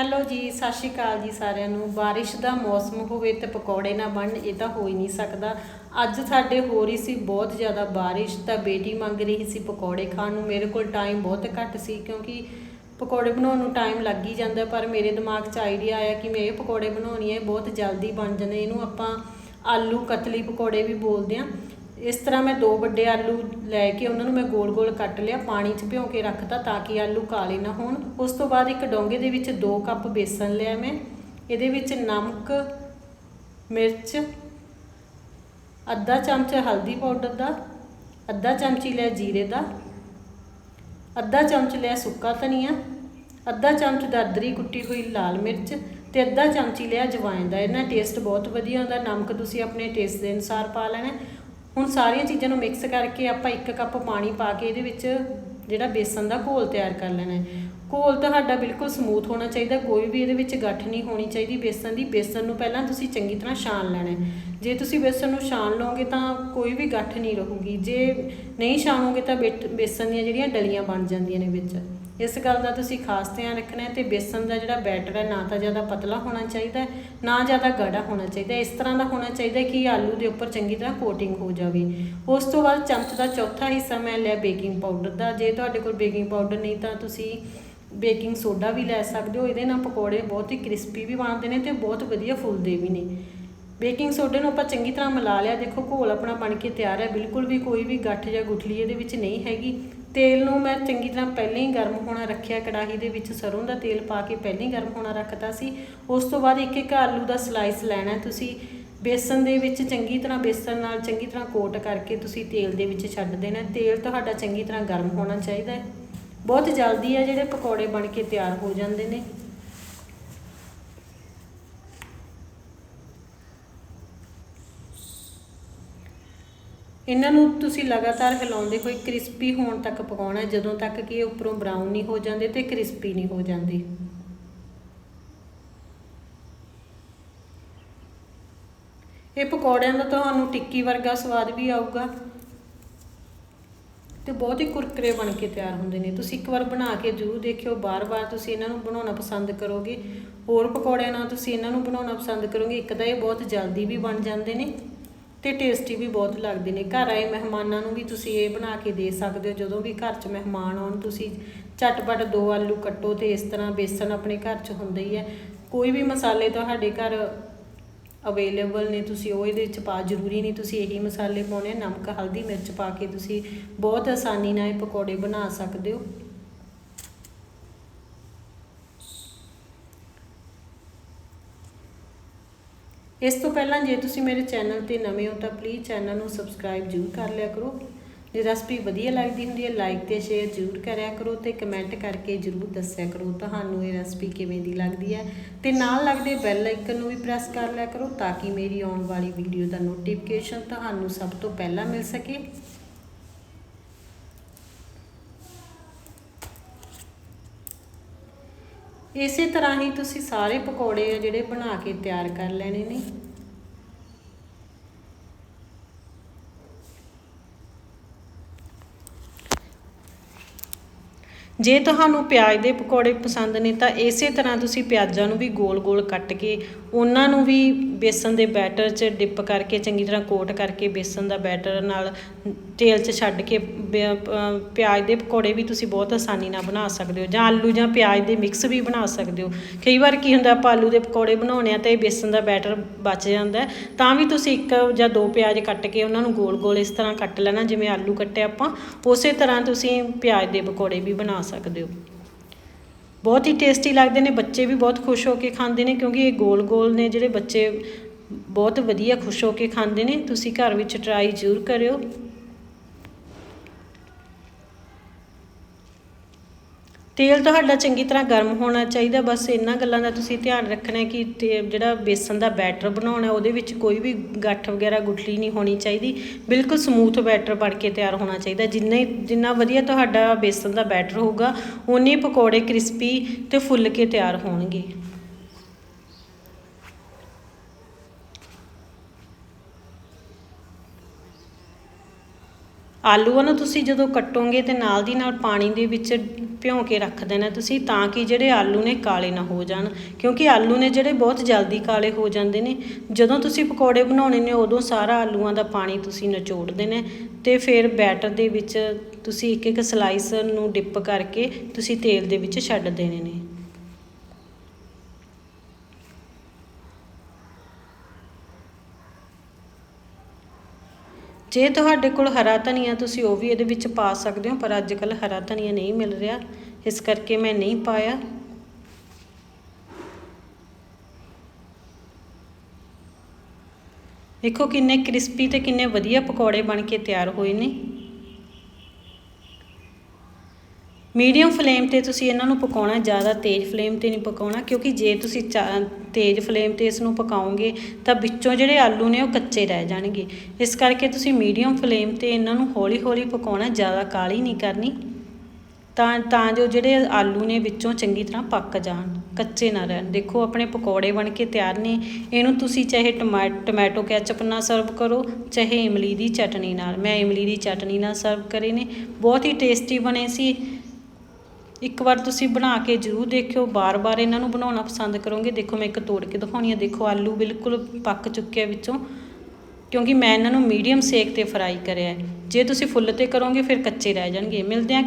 Hello ਜੀ, ਸਤਿ ਸ਼੍ਰੀ ਅਕਾਲ ਜੀ ਸਾਰਿਆਂ ਨੂੰ। ਬਾਰਿਸ਼ ਦਾ ਮੌਸਮ ਹੋਵੇ ਤੇ ਪਕੌੜੇ ਨਾ ਬਣਨ, ਇਹ ਤਾਂ ਹੋ ਹੀ ਨਹੀਂ ਸਕਦਾ। ਅੱਜ ਸਾਡੇ ਹੋ ਰਹੀ ਸੀ ਬਹੁਤ ਜ਼ਿਆਦਾ ਬਾਰਿਸ਼, ਤਾਂ ਬੇਟੀ ਮੰਗ ਰਹੀ ਸੀ ਪਕੌੜੇ ਖਾਣ ਨੂੰ। ਮੇਰੇ ਕੋਲ ਟਾਈਮ ਬਹੁਤ ਘੱਟ ਸੀ ਕਿਉਂਕਿ ਪਕੌੜੇ ਬਣਾਉਣ ਨੂੰ ਟਾਈਮ ਲੱਗ ਹੀ ਜਾਂਦਾ, ਪਰ ਮੇਰੇ ਦਿਮਾਗ 'ਚ ਆਈਡੀਆ ਆਇਆ ਕਿ ਮੈਂ ਇਹ ਪਕੌੜੇ ਬਣਾਉਣੀ ਹੈ ਬਹੁਤ ਜਲਦੀ ਬਣ ਜਾਂਦੇ ਇਹਨੂੰ ਆਪਾਂ ਆਲੂ ਕਤਲੀ ਪਕੌੜੇ ਵੀ ਬੋਲਦੇ ਆ। ਇਸ ਤਰ੍ਹਾਂ ਮੈਂ ਦੋ ਵੱਡੇ ਆਲੂ ਲੈ ਕੇ ਉਹਨਾਂ ਨੂੰ ਮੈਂ ਗੋਲ-ਗੋਲ ਕੱਟ ਲਿਆ, ਪਾਣੀ 'ਚ ਭਿਉਂ ਕੇ ਰੱਖਤਾ ਤਾਂ ਕਿ ਆਲੂ ਕਾਲੇ ਨਾ ਹੋਣ। ਉਸ ਤੋਂ ਬਾਅਦ ਇੱਕ ਡੋਂਗੇ ਦੇ ਵਿੱਚ 2 ਕੱਪ ਬੇਸਨ ਲਿਆ ਮੈਂ। ਇਹਦੇ ਵਿੱਚ ਨਮਕ, ਮਿਰਚ, ਅੱਧਾ ਚਮਚ ਹਲਦੀ ਪਾਊਡਰ ਦਾ, ਅੱਧਾ ਚਮਚੀ ਲਿਆ ਜੀਰੇ ਦਾ, ਅੱਧਾ ਚਮਚ ਲਿਆ ਸੁੱਕਾ ਧਨੀਆ, ਅੱਧਾ ਚਮਚ ਦਰਦਰੀ ਕੁੱਟੀ ਹੋਈ ਲਾਲ ਮਿਰਚ ਤੇ ਅੱਧਾ ਚਮਚੀ ਲਿਆ ਜਵਾਇਨ ਦਾ। ਇਹਨਾਂ ਟੇਸਟ ਬਹੁਤ ਵਧੀਆ ਹੁੰਦਾ ਨਮਕ ਤੁਸੀਂ ਆਪਣੇ ਟੇਸਟ ਦੇ ਅਨੁਸਾਰ ਪਾ ਲੈਣਾ। ਹੁਣ ਸਾਰੀਆਂ ਚੀਜ਼ਾਂ ਨੂੰ ਮਿਕਸ ਕਰਕੇ ਆਪਾਂ ਇੱਕ ਕੱਪ ਪਾਣੀ ਪਾ ਕੇ ਇਹਦੇ ਵਿੱਚ ਜਿਹੜਾ ਬੇਸਨ ਦਾ ਘੋਲ ਤਿਆਰ ਕਰ ਲੈਣਾ ਹੈ। ਘੋਲ ਤੁਹਾਡਾ ਬਿਲਕੁਲ ਸਮੂਥ ਹੋਣਾ ਚਾਹੀਦਾ, ਕੋਈ ਵੀ ਇਹਦੇ ਵਿੱਚ ਗੱਠ ਨਹੀਂ ਹੋਣੀ ਚਾਹੀਦੀ, ਬੇਸਨ ਦੀ, ਬੇਸਨ ਨੂੰ ਪਹਿਲਾਂ ਤੁਸੀਂ ਚੰਗੀ ਤਰ੍ਹਾਂ ਛਾਣ ਲੈਣਾ ਜੇ ਤੁਸੀਂ ਬੇਸਨ ਨੂੰ ਛਾਣ ਲਓਗੇ ਤਾਂ ਕੋਈ ਵੀ ਗੱਠ ਨਹੀਂ ਰਹੂਗੀ, ਜੇ ਨਹੀਂ ਛਾਣੋਗੇ ਤਾਂ ਬੇਟ- ਬੇਸਨ ਦੀਆਂ ਜਿਹੜੀਆਂ ਡਲੀਆਂ ਬਣ ਜਾਂਦੀਆਂ ਨੇ ਵਿੱਚ। ਇਸ ਗੱਲ ਦਾ ਤੁਸੀਂ ਖਾਸ ਧਿਆਨ ਰੱਖਣਾ ਹੈ ਤੇ ਬੇਸਨ ਦਾ ਜਿਹੜਾ ਬੈਟਰ ਹੈ, ਨਾ ਤਾਂ ਜ਼ਿਆਦਾ ਪਤਲਾ ਹੋਣਾ ਚਾਹੀਦਾ ਨਾ ਜ਼ਿਆਦਾ ਗਾੜਾ ਹੋਣਾ ਚਾਹੀਦਾ ਇਸ ਤਰ੍ਹਾਂ ਦਾ ਹੋਣਾ ਚਾਹੀਦਾ ਕਿ ਆਲੂ ਦੇ ਉੱਪਰ ਚੰਗੀ ਤਰ੍ਹਾਂ ਕੋਟਿੰਗ ਹੋ ਜਾਵੇ। ਉਸ ਤੋਂ ਬਾਅਦ ਚਮਚ ਦਾ ਚੌਥਾ ਹਿੱਸਾ ਮੈਂ ਲਿਆ ਬੇਕਿੰਗ ਪਾਊਡਰ ਦਾ। ਜੇ ਤੁਹਾਡੇ ਕੋਲ ਬੇਕਿੰਗ ਪਾਊਡਰ ਨਹੀਂ ਤਾਂ ਤੁਸੀਂ ਬੇਕਿੰਗ ਸੋਡਾ ਵੀ ਲੈ ਸਕਦੇ ਹੋ, ਇਹਦੇ ਨਾਲ ਪਕੌੜੇ ਬਹੁਤ ਹੀ ਕ੍ਰਿਸਪੀ ਵੀ ਬਣਦੇ ਨੇ ਤੇ ਬਹੁਤ ਵਧੀਆ ਫੁੱਲਦੇ ਵੀ ਨੇ। ਬੇਕਿੰਗ ਸੋਡੇ ਨੂੰ ਆਪਾਂ ਚੰਗੀ ਤਰ੍ਹਾਂ ਮਿਲਾ ਲਿਆ, ਦੇਖੋ ਘੋਲ ਆਪਣਾ ਬਣ ਕੇ ਤਿਆਰ ਹੈ, ਬਿਲਕੁਲ ਵੀ ਕੋਈ ਵੀ ਗੱਠ ਜਾਂ ਗੁਠਲੀ ਇਹਦੇ ਵਿੱਚ ਨਹੀਂ ਹੈਗੀ। ਤੇਲ ਨੂੰ ਮੈਂ ਚੰਗੀ ਤਰ੍ਹਾਂ ਪਹਿਲਾਂ ਹੀ ਗਰਮ ਹੋਣਾ ਰੱਖਿਆ, ਕੜਾਹੀ ਦੇ ਵਿੱਚ ਸਰੋਂ ਦਾ ਤੇਲ ਪਾ ਕੇ ਪਹਿਲਾਂ ਹੀ ਗਰਮ ਹੋਣਾ ਰੱਖਤਾ ਸੀ। ਉਸ ਤੋਂ ਬਾਅਦ ਇੱਕ ਇੱਕ ਆਲੂ ਦਾ ਸਲਾਈਸ ਲੈਣਾ ਤੁਸੀਂ। ਬੇਸਨ ਦੇ ਵਿੱਚ ਚੰਗੀ ਤਰ੍ਹਾਂ, ਬੇਸਨ ਨਾਲ ਚੰਗੀ ਤਰ੍ਹਾਂ ਕੋਟ ਕਰਕੇ ਤੁਸੀਂ ਤੇਲ ਦੇ ਵਿੱਚ ਛੱਡ ਦੇਣਾ ਤੇਲ ਤੁਹਾਡਾ ਚੰਗੀ ਤਰ੍ਹਾਂ ਗਰਮ ਹੋਣਾ ਚਾਹੀਦਾ ਹੈ। ਬਹੁਤ ਜਲਦੀ ਆ ਜਿਹੜੇ ਪਕੌੜੇ ਬਣ ਕੇ ਤਿਆਰ ਹੋ ਜਾਂਦੇ ਨੇ। ਇਹਨਾਂ ਨੂੰ ਤੁਸੀਂ ਲਗਾਤਾਰ ਹਿਲਾਉਂਦੇ ਹੋਏ ਕ੍ਰਿਸਪੀ ਹੋਣ ਤੱਕ ਪਕਾਉਣਾ, ਜਦੋਂ ਤੱਕ ਕਿ ਇਹ ਉੱਪਰੋਂ ਬਰਾਊਨ ਨਹੀਂ ਹੋ ਜਾਂਦੇ ਤੇ ਕ੍ਰਿਸਪੀ ਨਹੀਂ ਹੋ ਜਾਂਦੇ। ਇਹ ਪਕੌੜਿਆਂ ਦਾ ਤੁਹਾਨੂੰ ਟਿੱਕੀ ਵਰਗਾ ਸਵਾਦ ਵੀ ਆਊਗਾ। ਤੇ ਬਹੁਤ ਹੀ ਕੁਰਕਰੇ ਬਣ ਕੇ ਤਿਆਰ ਹੁੰਦੇ ਨੇ। ਤੁਸੀਂ ਇੱਕ ਵਾਰ ਬਣਾ ਕੇ ਜ਼ਰੂਰ ਦੇਖਿਓ, ਬਾਰ-ਬਾਰ ਤੁਸੀਂ ਇਹਨਾਂ ਨੂੰ ਬਣਾਉਣਾ ਪਸੰਦ ਕਰੋਗੇ। ਹੋਰ ਪਕੌੜਿਆਂ ਨਾਲ ਤੁਸੀਂ ਇਹਨਾਂ ਨੂੰ ਬਣਾਉਣਾ ਪਸੰਦ ਕਰੋਗੇ, ਇੱਕ ਤਾਂ ਇਹ ਬਹੁਤ ਜਲਦੀ ਵੀ ਬਣ ਜਾਂਦੇ ਨੇ ਤੇ ਟੇਸਟੀ ਵੀ ਬਹੁਤ ਲੱਗਦੇ ਨੇ। ਘਰ ਆਏ ਮਹਿਮਾਨਾਂ ਨੂੰ ਵੀ ਤੁਸੀਂ ਇਹ ਬਣਾ ਕੇ ਦੇ ਸਕਦੇ ਹੋ। ਜਦੋਂ ਵੀ ਘਰ 'ਚ ਮਹਿਮਾਨ ਆਉਣ, ਤੁਸੀਂ ਝਟਪਟ ਦੋ ਆਲੂ ਕੱਟੋ ਤੇ ਇਸ ਤਰ੍ਹਾਂ ਬੇਸਣ ਆਪਣੇ ਘਰ 'ਚ ਹੁੰਦਾ ਹੀ ਹੈ। ਕੋਈ ਵੀ ਮਸਾਲੇ ਤੁਹਾਡੇ ਘਰ ਅਵੇਲੇਬਲ ਨੇ, ਤੁਸੀਂ ਉਹ ਇਹਦੇ ਵਿੱਚ ਪਾ, ਜ਼ਰੂਰੀ ਨਹੀਂ ਤੁਸੀਂ ਇਹੀ ਮਸਾਲੇ ਪਾਉਣੇ, ਨਮਕ, ਹਲਦੀ, ਮਿਰਚ ਪਾ ਕੇ ਤੁਸੀਂ ਬਹੁਤ ਆਸਾਨੀ ਨਾਲ ਇਹ ਪਕੌੜੇ ਬਣਾ ਸਕਦੇ ਹੋ। ਇਸ ਤੋਂ ਪਹਿਲਾਂ ਜੇ ਤੁਸੀਂ ਮੇਰੇ ਚੈਨਲ ਤੇ ਨਵੇਂ ਹੋ ਤਾਂ ਪਲੀਜ਼ ਚੈਨਲ ਨੂੰ ਸਬਸਕ੍ਰਾਈਬ ਜ਼ਰੂਰ ਕਰ ਲਿਆ ਕਰੋ। ਜੇ ਰੈਸਪੀ ਵਧੀਆ ਲੱਗਦੀ ਹੁੰਦੀ ਹੈ ਲਾਈਕ ਤੇ ਸ਼ੇਅਰ ਜ਼ਰੂਰ ਕਰਿਆ ਕਰੋ ਤੇ ਕਮੈਂਟ ਕਰਕੇ ਜ਼ਰੂਰ ਦੱਸਿਆ ਕਰੋ ਤੁਹਾਨੂੰ ਇਹ ਰੈਸਪੀ ਕਿਵੇਂ ਦੀ ਲੱਗਦੀ ਹੈ। ਤੇ ਨਾਲ ਲੱਗਦੇ ਬੈਲ ਆਈਕਨ ਨੂੰ ਵੀ ਪ੍ਰੈਸ ਕਰ ਲਿਆ ਕਰੋ ਤਾਂ ਕਿ ਮੇਰੀ ਆਉਣ ਵਾਲੀ ਵੀਡੀਓ ਦਾ ਨੋਟੀਫਿਕੇਸ਼ਨ ਤੁਹਾਨੂੰ ਸਭ ਤੋਂ ਪਹਿਲਾਂ ਮਿਲ ਸਕੇ। ਇਸੇ ਤਰ੍ਹਾਂ ਹੀ ਤੁਸੀਂ ਸਾਰੇ ਪਕੌੜੇ ਆ ਜਿਹੜੇ ਬਣਾ ਕੇ ਤਿਆਰ ਕਰ ਲੈਣੇ ਨੇ। ਜੇ ਤੁਹਾਨੂੰ ਪਿਆਜ਼ ਦੇ ਪਕੌੜੇ ਪਸੰਦ ਨੇ ਤਾਂ ਇਸੇ ਤਰ੍ਹਾਂ ਤੁਸੀਂ ਪਿਆਜ਼ਾਂ ਨੂੰ ਵੀ ਗੋਲ-ਗੋਲ ਕੱਟ ਕੇ, ਉਹਨਾਂ ਨੂੰ ਵੀ ਬੇਸਨ ਦੇ ਬੈਟਰ 'ਚ ਡਿਪ ਕਰਕੇ, ਚੰਗੀ ਤਰ੍ਹਾਂ ਕੋਟ ਕਰਕੇ ਬੇਸਨ ਦਾ ਬੈਟਰ ਨਾਲ ਤੇਲ 'ਚ ਛੱਡ ਕੇ ਬਿ- ਪਿਆਜ਼ ਦੇ ਪਕੌੜੇ ਵੀ ਤੁਸੀਂ ਬਹੁਤ ਆਸਾਨੀ ਨਾਲ ਬਣਾ ਸਕਦੇ ਹੋ ਜਾਂ ਆਲੂ ਜਾਂ ਪਿਆਜ਼ ਦੇ ਮਿਕਸ ਵੀ ਬਣਾ ਸਕਦੇ ਹੋ। ਕਈ ਵਾਰ ਕੀ ਹੁੰਦਾ, ਆਪਾਂ ਆਲੂ ਦੇ ਪਕੌੜੇ ਬਣਾਉਣੇ ਆ ਤਾਂ ਇਹ ਬੇਸਨ ਦਾ ਬੈਟਰ ਬਚ ਜਾਂਦਾ ਤਾਂ ਵੀ ਤੁਸੀਂ ਇੱਕ ਜਾਂ ਦੋ ਪਿਆਜ਼ ਕੱਟ ਕੇ ਉਹਨਾਂ ਨੂੰ ਗੋਲ-ਗੋਲ ਇਸ ਤਰ੍ਹਾਂ ਕੱਟ ਲੈਣਾ, ਜਿਵੇਂ ਆਲੂ ਕੱਟੇ ਆਪਾਂ, ਉਸੇ ਤਰ੍ਹਾਂ ਤੁਸੀਂ ਪਿਆਜ਼ ਦੇ ਪਕੌੜੇ ਵੀ ਬਣਾ ਸਕਦੇ ਹੋ। ਬਹੁਤ ਹੀ ਟੇਸਟੀ ਲੱਗਦੇ ਨੇ, ਬੱਚੇ ਵੀ ਬਹੁਤ ਖੁਸ਼ ਹੋ ਕੇ ਖਾਂਦੇ ਨੇ ਕਿਉਂਕਿ ਇਹ ਗੋਲ-ਗੋਲ ਨੇ ਜਿਹੜੇ ਬੱਚੇ ਬਹੁਤ ਵਧੀਆ ਖੁਸ਼ ਹੋ ਕੇ ਖਾਂਦੇ ਨੇ। ਤੁਸੀਂ ਘਰ ਵਿੱਚ ਟਰਾਈ ਜ਼ਰੂਰ ਕਰਿਓ। ਤੇਲ ਤੁਹਾਡਾ ਚੰਗੀ ਤਰ੍ਹਾਂ ਗਰਮ ਹੋਣਾ ਚਾਹੀਦਾ, ਬਸ ਇਹਨਾਂ ਗੱਲਾਂ ਦਾ ਤੁਸੀਂ ਧਿਆਨ ਰੱਖਣਾ ਕਿ ਤੇ ਜਿਹੜਾ ਬੇਸਨ ਦਾ ਬੈਟਰ ਬਣਾਉਣਾ, ਉਹਦੇ ਵਿੱਚ ਕੋਈ ਵੀ ਗੱਠ ਵਗੈਰਾ ਗੁਠਲੀ ਨਹੀਂ ਹੋਣੀ ਚਾਹੀਦੀ। ਬਿਲਕੁਲ ਸਮੂਥ ਬੈਟਰ ਬਣ ਕੇ ਤਿਆਰ ਹੋਣਾ ਚਾਹੀਦਾ। ਜਿੰਨਾ ਜਿੰਨਾ ਵਧੀਆ ਤੁਹਾਡਾ ਬੇਸਨ ਦਾ ਬੈਟਰ ਹੋਊਗਾ ਉਨੇ ਪਕੌੜੇ ਕ੍ਰਿਸਪੀ ਤੇ ਫੁੱਲ ਕੇ ਤਿਆਰ ਹੋਣਗੇ। ਆਲੂਆਂ ਨੂੰ ਤੁਸੀਂ ਜਦੋਂ ਕੱਟੋਗੇ ਤੇ ਨਾਲ ਦੀ ਨਾਲ ਪਾਣੀ ਦੇ ਵਿੱਚ ਭਿਉਂ ਕੇ ਰੱਖ ਦੇਣਾ ਤੁਸੀਂ, ਤਾਂ ਕਿ ਜਿਹੜੇ ਆਲੂ ਨੇ ਕਾਲੇ ਨਾ ਹੋ ਜਾਣ, ਕਿਉਂਕਿ ਆਲੂ ਨੇ ਜਿਹੜੇ ਬਹੁਤ ਜਲਦੀ ਕਾਲੇ ਹੋ ਜਾਂਦੇ ਨੇ। ਜਦੋਂ ਤੁਸੀਂ ਪਕੌੜੇ ਬਣਾਉਣੇ ਨੇ, ਉਦੋਂ ਸਾਰਾ ਆਲੂਆਂ ਦਾ ਪਾਣੀ ਤੁਸੀਂ ਨਿਚੋੜ ਦੇਣਾ ਤੇ ਫਿਰ ਬੈਟਰ ਦੇ ਵਿੱਚ ਤੁਸੀਂ ਇੱਕ ਇੱਕ ਸਲਾਈਸ ਨੂੰ ਡਿਪ ਕਰਕੇ ਤੁਸੀਂ ਤੇਲ ਦੇ ਵਿੱਚ ਛੱਡ ਦੇਣੇ ਨੇ। ਜੇ ਤੁਹਾਡੇ ਕੋਲ ਹਰਾ ਧਨੀਆ ਤੁਸੀਂ ਉਹ ਵੀ ਇਹਦੇ ਵਿੱਚ ਪਾ ਸਕਦੇ ਹੋ, ਪਰ ਅੱਜ ਕੱਲ ਹਰਾ ਧਨੀਆ ਨਹੀਂ ਮਿਲ ਰਿਹਾ। ਇਸ ਕਰਕੇ ਮੈਂ ਨਹੀਂ ਪਾਇਆ। ਦੇਖੋ ਕਿੰਨੇ ਕ੍ਰਿਸਪੀ ਤੇ ਕਿੰਨੇ ਵਧੀਆ ਪਕੌੜੇ ਬਣ ਕੇ ਤਿਆਰ ਹੋਏ ਨੇ। ਮੀਡੀਅਮ ਫਲੇਮ ਤੇ ਤੁਸੀਂ ਇਹਨਾਂ ਨੂੰ ਪਕਾਉਣਾ, ਜ਼ਿਆਦਾ ਤੇਜ਼ ਫਲੇਮ ਤੇ ਨਹੀਂ ਪਕਾਉਣਾ, ਕਿਉਂਕਿ ਜੇ ਤੁਸੀਂ ਚਾ- ਤੇਜ਼ ਫਲੇਮ ਤੇ ਇਸ ਨੂੰ ਪਕਾਓਗੇ ਤਾਂ ਵਿੱਚੋਂ ਜਿਹੜੇ ਆਲੂ ਨੇ ਉਹ ਕੱਚੇ ਰਹਿ ਜਾਣਗੇ। ਇਸ ਕਰਕੇ ਤੁਸੀਂ ਮੀਡੀਅਮ ਫਲੇਮ ਤੇ ਇਹਨਾਂ ਨੂੰ ਹੌਲੀ-ਹੌਲੀ ਪਕਾਉਣਾ ਜ਼ਿਆਦਾ ਕਾਲੀ ਨਹੀਂ ਕਰਨੀ। ਤਾਂ ਤਾਂ ਜੋ ਜਿਹੜੇ ਆਲੂ ਨੇ ਵਿੱਚੋਂ ਚੰਗੀ ਤਰ੍ਹਾਂ ਪੱਕ ਜਾਣ, ਕੱਚੇ ਨਾ ਰਹਿਣ। ਦੇਖੋ, ਆਪਣੇ ਪਕੌੜੇ ਬਣ ਕੇ ਤਿਆਰ ਨੇ। ਇਹਨੂੰ ਤੁਸੀਂ ਚਾਹੇ ਟਮਾ, ਟੋਮੈਟੋ ਕੈਚਅਪ ਨਾਲ ਸਰਵ ਕਰੋ, ਚਾਹੇ ਇਮਲੀ ਦੀ ਚਟਨੀ ਨਾਲ। ਮੈਂ ਇਮਲੀ ਦੀ ਚਟਨੀ ਨਾਲ ਸਰਵ ਕਰੇ ਨੇ। ਬਹੁਤ ਹੀ ਟੇਸਟੀ ਬਣੇ ਸੀ। ਇੱਕ ਵਾਰ ਤੁਸੀਂ ਬਣਾ ਕੇ ਜ਼ਰੂਰ ਦੇਖਿਓ, ਬਾਰ-ਬਾਰ ਇਹਨਾਂ ਨੂੰ ਬਣਾਉਣਾ ਪਸੰਦ ਕਰੋਗੇ। ਦੇਖੋ, ਮੈਂ ਇੱਕ ਤੋੜ ਕੇ ਦਿਖਾਉਣੀ ਆ। ਦੇਖੋ, ਆਲੂ ਬਿਲਕੁਲ ਪੱਕ ਚੁੱਕਿਆ ਵਿੱਚੋਂ, ਕਿਉਂਕਿ ਮੈਂ ਇਹਨਾਂ ਨੂੰ ਮੀਡੀਅਮ ਸੇਕ ਤੇ ਫਰਾਈ ਕਰਿਆ ਜੇ ਤੁਸੀਂ ਫੁੱਲ ਤੇ ਕਰੋਗੇ, ਫਿਰ ਕੱਚੇ ਰਹਿ ਜਾਣਗੇ। ਮਿਲਦੇ ਆ